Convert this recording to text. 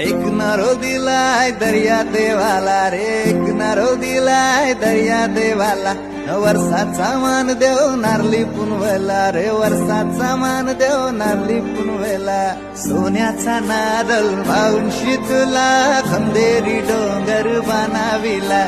नारो दिलाय दर्या देवाला रे एक नारो दिलाय दर्या देवाला. वर्षाचा मान देव नारली पुनवेला रे वर्षाचा मान देव नारली पुनवेला. सोन्याचा नारळ पाऊन तुला खंदेरी डोंगर बनाविला.